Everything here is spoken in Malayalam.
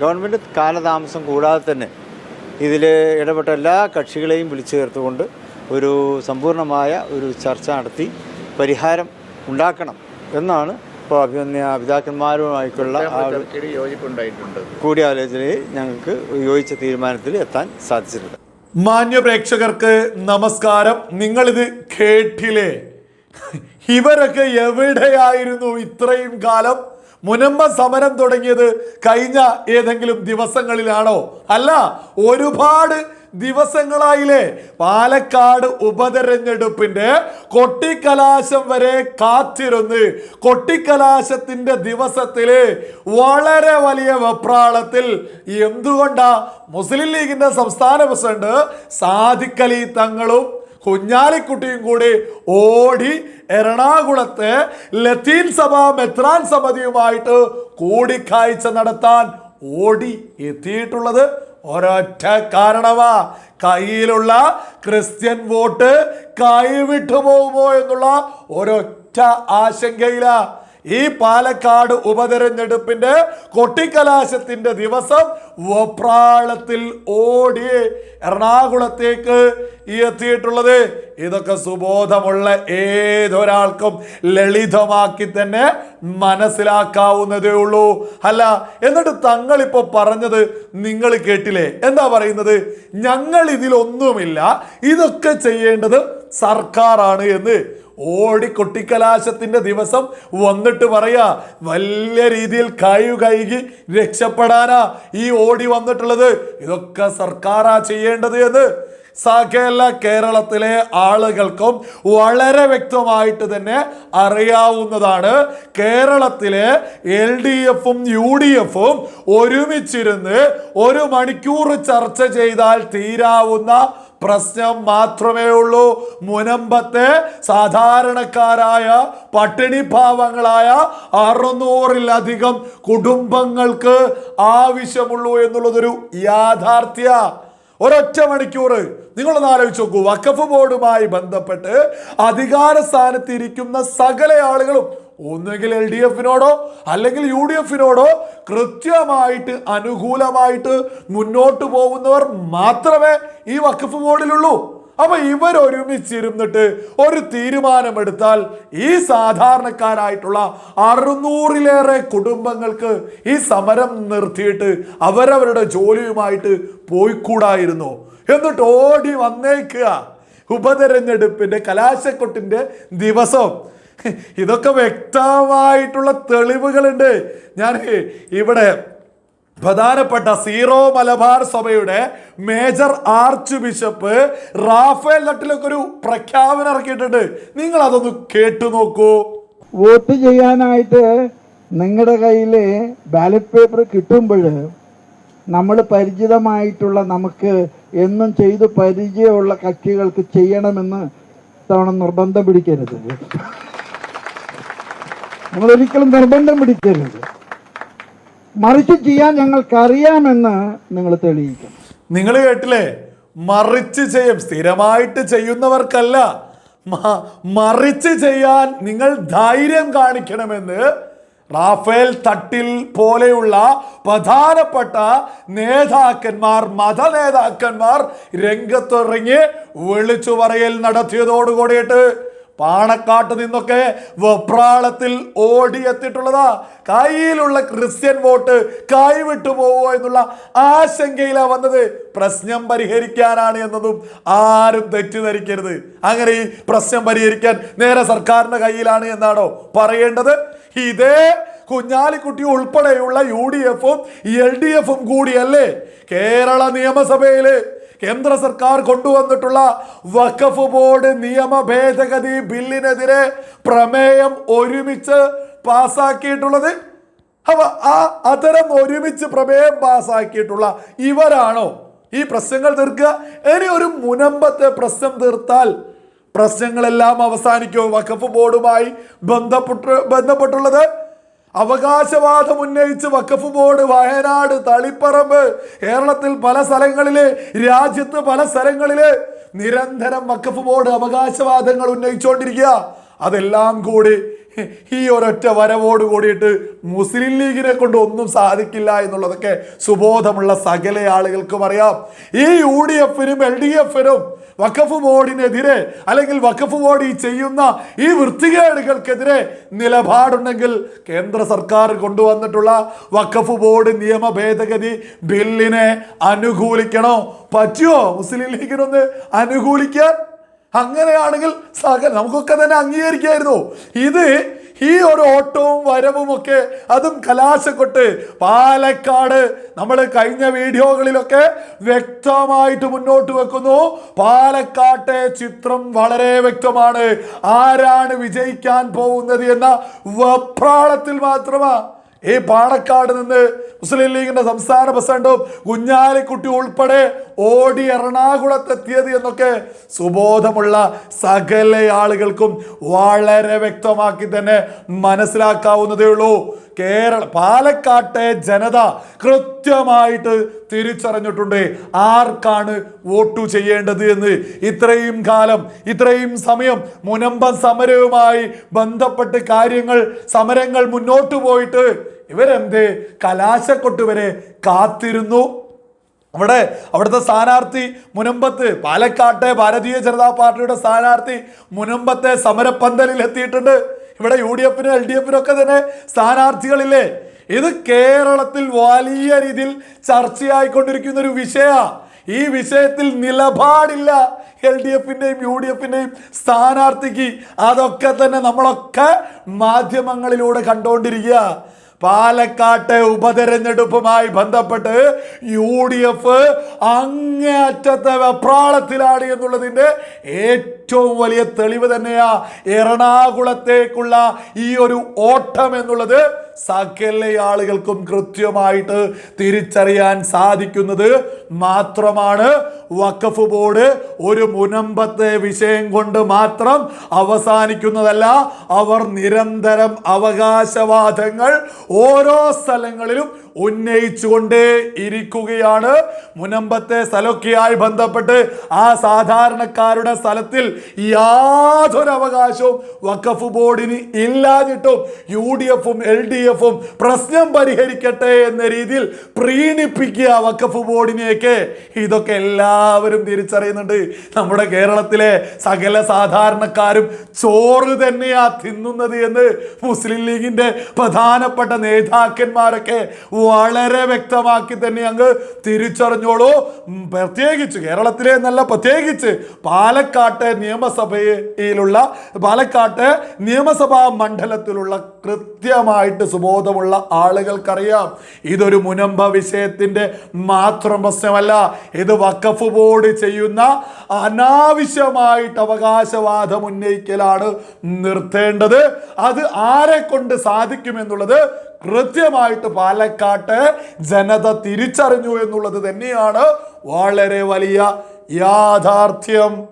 ഗവൺമെന്റ് കാലതാമസം കൂടാതെ തന്നെ ഇതിൽ ഇടപെട്ട എല്ലാ കക്ഷികളെയും വിളിച്ചു ചേർത്തുകൊണ്ട് ഒരു സമ്പൂർണമായ ഒരു ചർച്ച നടത്തി പരിഹാരം ഉണ്ടാക്കണം എന്നാണ് ഇപ്പോൾ അഭിമന്യ പിതാക്കന്മാരുമായിട്ടുള്ള കൂടിയാലോചനയിൽ ഞങ്ങൾക്ക് യോജിച്ച തീരുമാനത്തിൽ എത്താൻ സാധിച്ചിട്ടുണ്ട്. മാന്യ പ്രേക്ഷകർക്ക് നമസ്കാരം. നിങ്ങളിത് കേട്ടില്ലേ? ഇവരൊക്കെ എവിടെയായിരുന്നു ഇത്രയും കാലം? മുനമ്പ സമരം തുടങ്ങിയത് കഴിഞ്ഞ ഏതെങ്കിലും ദിവസങ്ങളിലാണോ? അല്ല ഒരുപാട് ദിവസങ്ങളായില്ലേ? പാലക്കാട് ഉപതെരഞ്ഞെടുപ്പിന്റെ കൊട്ടിക്കലാശം വരെ കാത്തിരുന്ന് കൊട്ടിക്കലാശത്തിന്റെ ദിവസത്തിൽ വളരെ വലിയ വെപ്രാളത്തിൽ എന്തുകൊണ്ടാ മുസ്ലിം ലീഗിന്റെ സംസ്ഥാന പ്രസിഡന്റ് സാദിഖലി തങ്ങളും കുഞ്ഞാലിക്കുട്ടിയും കൂടി ഓടി എറണാകുളത്തെ ലത്തീൻ സഭ മെത്രാൻ സമിതിയുമായിട്ട് കൂടിക്കാഴ്ച നടത്താൻ ഓടി എത്തിയിട്ടുള്ളത് ഒരൊറ്റ കാരണമാ കയ്യിലുള്ള ക്രിസ്ത്യൻ വോട്ട് കൈവിട്ടു പോകുമോ എന്നുള്ള ഒരൊറ്റ ആശങ്കയില. ഈ പാലക്കാട് ഉപതെരഞ്ഞെടുപ്പിന്റെ കൊട്ടിക്കലാശത്തിന്റെ ദിവസം വപ്രാളത്തിൽ ഓടി എറണാകുളത്തേക്ക് എത്തിയിട്ടുള്ളത്. ഇതൊക്കെ സുബോധമുള്ള ഏതൊരാൾക്കും ലളിതമാക്കി തന്നെ മനസ്സിലാക്കാവുന്നതേ ഉള്ളൂ. അല്ല എന്നിട്ട് തങ്ങളിപ്പോ പറഞ്ഞത് നിങ്ങൾ കേട്ടില്ലേ? എന്താ പറയുന്നത്? ഞങ്ങൾ ഇതിലൊന്നുമില്ല. ഇതൊക്കെ ചെയ്യേണ്ടത് സർക്കാരാണ് എന്ന് ഓടി കൊട്ടിക്കലാശത്തിന്റെ ദിവസം വന്നിട്ട് പറയാ വലിയ രീതിയിൽ കഴിവ് കൈകി രക്ഷപ്പെടാനാ ഈ ഓടി വന്നിട്ടുള്ളത്. ഇതൊക്കെ സർക്കാരാ ചെയ്യേണ്ടത് എന്ന് സകല കേരളത്തിലെ ആളുകൾക്കും വളരെ വ്യക്തമായിട്ട് തന്നെ അറിയാവുന്നതാണ്. കേരളത്തിലെ എൽ ഡി എഫും യു ഡി എഫും ഒരുമിച്ചിരുന്ന് ഒരു മണിക്കൂർ ചർച്ച ചെയ്താൽ തീരാവുന്ന പ്രശ്നം മാത്രമേ ഉള്ളൂ. മുനമ്പത്തെ സാധാരണക്കാരായ പട്ടിണി പാവങ്ങളായ അറുന്നൂറിലധികം കുടുംബങ്ങൾക്ക് ആവശ്യമുള്ളൂ എന്നുള്ളതൊരു യാഥാർത്ഥ്യ. ഒരൊറ്റ മണിക്കൂർ നിങ്ങളൊന്ന് ആലോചിച്ച് നോക്കൂ. വഖഫ് ബോർഡുമായി ബന്ധപ്പെട്ട് അധികാര സ്ഥാനത്തിരിക്കുന്ന സകല ആളുകളും ഒന്നുകിൽ എൽ ഡി എഫിനോടോ അല്ലെങ്കിൽ യു ഡി എഫിനോടോ കൃത്യമായിട്ട് അനുകൂലമായിട്ട് മുന്നോട്ട് പോകുന്നവർ മാത്രമേ ഈ വഖഫ് ബോർഡിലുള്ളൂ. അപ്പൊ ഇവർ ഒരുമിച്ചിരുന്നിട്ട് ഒരു തീരുമാനമെടുത്താൽ ഈ സാധാരണക്കാരായിട്ടുള്ള അറുന്നൂറിലേറെ കുടുംബങ്ങൾക്ക് ഈ സമരം നിർത്തിയിട്ട് അവരവരുടെ ജോലിയുമായിട്ട് പോയിക്കൂടായിരുന്നു. എന്നിട്ട് ഓടി വന്നേക്കുക. ഉപതെരഞ്ഞെടുപ്പിന്റെ കലാശക്കൊട്ടിന്റെ ദിവസം. ഇതൊക്കെ വ്യക്തമായിട്ടുള്ള തെളിവുകളുണ്ട്. ഞാൻ ഇവിടെ പ്രധാനപ്പെട്ട സീറോ മലബാർ സഭയുടെ മേജർ ആർച്ച് ബിഷപ്പ് റാഫേൽ നട്ടിലൊക്കെ ഒരു പ്രഖ്യാപനം ഇറക്കിയിട്ടുണ്ട്. നിങ്ങൾ അതൊന്ന് കേട്ടു നോക്കൂ. വോട്ട് ചെയ്യാനായിട്ട് നിങ്ങളുടെ കയ്യിൽ ബാലറ്റ് പേപ്പർ കിട്ടുമ്പോൾ നമ്മൾ പരിചിതമായിട്ടുള്ള നമുക്ക് എന്നും ചെയ്ത് പരിചയമുള്ള കക്ഷികൾക്ക് ചെയ്യണമെന്ന് തവണ നിർബന്ധം പിടിക്കരുത്. നിങ്ങൾ ഒരിക്കലും നിർബന്ധം പിടിക്കരുത്. മറിച്ച് ചെയ്യാൻ ഞങ്ങൾക്കറിയാമെന്ന് നിങ്ങൾ തെളിയിക്കണം. നിങ്ങൾ കേട്ടില്ലേ? മറിച്ച് ചെയ്യും. സ്ഥിരമായിട്ട് ചെയ്യുന്നവർക്കല്ല. മറിച്ച് ചെയ്യാൻ നിങ്ങൾ ധൈര്യം കാണിക്കണമെന്ന് റാഫേൽ തട്ടിൽ പോലെയുള്ള പ്രധാനപ്പെട്ട നേതാക്കന്മാർ മത നേതാക്കന്മാർ രംഗത്തിറങ്ങി വിളിച്ചു പറയൽ നടത്തിയതോടുകൂടിയിട്ട് പാണക്കാട്ട് നിന്നൊക്കെ വെപ്രാളത്തിൽ ഓടിയെത്തിയിട്ടുള്ളതാ. കയ്യിലുള്ള ക്രിസ്ത്യൻ വോട്ട് കൈവിട്ടു പോവോ എന്നുള്ള ആശങ്കയിലാ വന്നത്. പ്രശ്നം പരിഹരിക്കാനാണ് എന്നതും ആരും തെറ്റിദ്ധരിക്കരുത്. അങ്ങനെ ഈ പ്രശ്നം പരിഹരിക്കാൻ നേരെ സർക്കാരിന്റെ കയ്യിലാണ് എന്നാണോ പറയേണ്ടത്. ഇതേ കുഞ്ഞാലിക്കുട്ടി ഉൾപ്പെടെയുള്ള യു ഡി എഫും എൽ ഡി എഫും കൂടിയല്ലേ കേരള നിയമസഭയിൽ കേന്ദ്ര സർക്കാർ കൊണ്ടുവന്നിട്ടുള്ള വഖഫ് ബോർഡ് നിയമ ഭേദഗതി ബില്ലിനെതിരെ പ്രമേയം ഒരുമിച്ച് പാസാക്കിയിട്ടുള്ളത്? അപ്പൊ ആ അത്തരം ഒരുമിച്ച് പ്രമേയം പാസാക്കിയിട്ടുള്ള ഇവരാണോ? ഈ പ്രശ്നങ്ങൾ തീർക്കുക. ഇനി ഒരു മുനമ്പത്തെ പ്രശ്നം തീർത്താൽ പ്രശ്നങ്ങളെല്ലാം അവസാനിക്കും വഖഫ് ബോർഡുമായി ബന്ധപ്പെട്ട് ബന്ധപ്പെട്ടുള്ളത് അവകാശവാദം ഉന്നയിച്ച് വഖഫ് ബോർഡ് വയനാട് തളിപ്പറമ്പ് കേരളത്തിൽ പല സ്ഥലങ്ങളിൽ രാജ്യത്ത് പല സ്ഥലങ്ങളിൽ നിരന്തരം വഖഫ് ബോർഡ് അവകാശവാദങ്ങൾ ഉന്നയിച്ചുകൊണ്ടിരിക്കുക. അതെല്ലാം കൂടി ഈ ഒരൊറ്റ വരവോട് കൂടിയിട്ട് മുസ്ലിം ലീഗിനെ കൊണ്ട് ഒന്നും സാധിക്കില്ല എന്നുള്ളതൊക്കെ സുബോധമുള്ള സകല ആളുകൾക്കും അറിയാം. ഈ യു ഡി എഫിനും എൽ ഡി എഫിനും വഖഫ് ബോർഡിനെതിരെ അല്ലെങ്കിൽ വഖഫ് ബോർഡ് ഈ ചെയ്യുന്ന ഈ വൃത്തികേടുകൾക്കെതിരെ നിലപാടുണ്ടെങ്കിൽ കേന്ദ്ര സർക്കാർ കൊണ്ടുവന്നിട്ടുള്ള വഖഫ് ബോർഡ് നിയമ ഭേദഗതി ബില്ലിനെ അനുകൂലിക്കണോ? പറ്റുമോ മുസ്ലിം ലീഗിനൊന്ന് അനുകൂലിക്കാൻ? അങ്ങനെയാണെങ്കിൽ സഹ നമുക്കൊക്കെ തന്നെ അംഗീകരിക്കായിരുന്നു. ഇത് ഈ ഒരു ഓട്ടവും വരവും ഒക്കെ അതും കലാശക്കൊട്ട് പാലക്കാട് നമ്മൾ കഴിഞ്ഞ വീഡിയോകളിലൊക്കെ വ്യക്തമായിട്ട് മുന്നോട്ട് വെക്കുന്നു. പാലക്കാട്ടെ ചിത്രം വളരെ വ്യക്തമാണ്. ആരാണ് വിജയിക്കാൻ പോകുന്നത് എന്ന വെപ്രാളത്തിൽ മാത്രമാ ഈ പാണക്കാട് നിന്ന് മുസ്ലിം ലീഗിന്റെ സംസ്ഥാന പ്രസിഡന്റും കുഞ്ഞാലിക്കുട്ടി ഉൾപ്പെടെ ഓടി എറണാകുളത്തെത്തിയത് എന്നൊക്കെ സുബോധമുള്ള സകല ആളുകൾക്കും വളരെ വ്യക്തമാക്കി തന്നെ മനസ്സിലാക്കാവുന്നതേ ഉള്ളൂ. കേരള പാലക്കാട്ടെ ജനത കൃത്യമായിട്ട് തിരിച്ചറിഞ്ഞിട്ടുണ്ട് ആർക്കാണ് വോട്ടു ചെയ്യേണ്ടത് എന്ന്. ഇത്രയും കാലം ഇത്രയും സമയം മുനമ്പ സമരവുമായി ബന്ധപ്പെട്ട് കാര്യങ്ങൾ സമരങ്ങൾ മുന്നോട്ട് പോയിട്ട് ഇവരെന്ത് കലാശക്കൊട്ട് വരെ കാത്തിരുന്നു. അവിടെ അവിടുത്തെ സ്ഥാനാർത്ഥി മുനമ്പത്ത് പാലക്കാട്ടെ ഭാരതീയ ജനതാ പാർട്ടിയുടെ സ്ഥാനാർത്ഥി മുനമ്പത്തെ സമരപ്പന്തലിൽ എത്തിയിട്ടുണ്ട്. ഇവിടെ യു ഡി എഫിനും എൽ ഡി എഫിനും ഒക്കെ തന്നെ സ്ഥാനാർത്ഥികളില്ലേ? ഇത് കേരളത്തിൽ വലിയ രീതിയിൽ ചർച്ചയായിക്കൊണ്ടിരിക്കുന്ന ഒരു വിഷയ. ഈ വിഷയത്തിൽ നിലപാടില്ല എൽ ഡി എഫിന്റെയും യു ഡി എഫിന്റെയും സ്ഥാനാർത്ഥിക്ക്. അതൊക്കെ തന്നെ നമ്മളൊക്കെ മാധ്യമങ്ങളിലൂടെ കണ്ടുകൊണ്ടിരിക്കുക പാലക്കാട്ടെ ഉപതെരഞ്ഞെടുപ്പുമായി ബന്ധപ്പെട്ട് യു ഡി എഫ് അങ്ങേയറ്റത്തെ വെപ്രാളത്തിലാണ് എന്നുള്ളതിന്റെ ഏറ്റവും വലിയ തെളിവ് തന്നെയാ എറണാകുളത്തേക്കുള്ള ഈ ഒരു ഓട്ടം എന്നുള്ളത് സകല ആളുകൾക്കും കൃത്യമായിട്ട് തിരിച്ചറിയാൻ സാധിക്കുന്നത് മാത്രമാണ്. വഖഫ് ബോർഡ് ഒരു മുനമ്പത്തെ വിഷയം കൊണ്ട് മാത്രം അവസാനിക്കുന്നതല്ല അവർ നിരന്തരം അവകാശവാദങ്ങൾ ഓരോ സ്ഥലങ്ങളിലും ഉന്നയിച്ചുകൊണ്ടേ ഇരിക്കുകയാണ്. മുനമ്പത്തെ സ്ഥലമൊക്കെയായി ബന്ധപ്പെട്ട് ആ സാധാരണക്കാരുടെ സ്ഥലത്തിൽ യാതൊരു അവകാശവും വഖഫ് ബോർഡിന് ഇല്ലാതിട്ടും യു ഡി എഫും എൽ ഡി എഫും പ്രശ്നം പരിഹരിക്കട്ടെ എന്ന രീതിയിൽ പ്രീണിപ്പിക്കുക വഖഫ് ബോർഡിനെയൊക്കെ. ഇതൊക്കെ എല്ലാവരും തിരിച്ചറിയുന്നുണ്ട്. നമ്മുടെ കേരളത്തിലെ സകല സാധാരണക്കാരും ചോറ് തന്നെയാ തിന്നുന്നത് എന്ന് മുസ്ലിം ലീഗിന്റെ പ്രധാനപ്പെട്ട നേതാക്കന്മാരൊക്കെ വളരെ വ്യക്തമാക്കി തന്നെ അങ്ങ് തിരിച്ചറിഞ്ഞോളൂ. പ്രത്യേകിച്ച് കേരളത്തിലെ എന്നല്ല പ്രത്യേകിച്ച് പാലക്കാട്ടെ നിയമസഭയിലുള്ള പാലക്കാട്ടെ നിയമസഭാ മണ്ഡലത്തിലുള്ള കൃത്യമായിട്ട് സുബോധമുള്ള ആളുകൾക്കറിയാം. ഇതൊരു മുനമ്പ വിഷയത്തിന്റെ മാത്രം പ്രശ്നമല്ല. ഇത് വക്കഫ് ബോർഡ് ചെയ്യുന്ന അനാവശ്യമായിട്ട് അവകാശവാദം ഉന്നയിക്കലാണ് നിർത്തേണ്ടത്. അത് ആരെ കൊണ്ട് സാധിക്കുമെന്നുള്ളത് കൃത്യമായിട്ട് പാലക്കാട്ട് ജനത തിരിച്ചറിഞ്ഞു എന്നുള്ളത് തന്നെയാണ് വളരെ വലിയ യാഥാർത്ഥ്യം.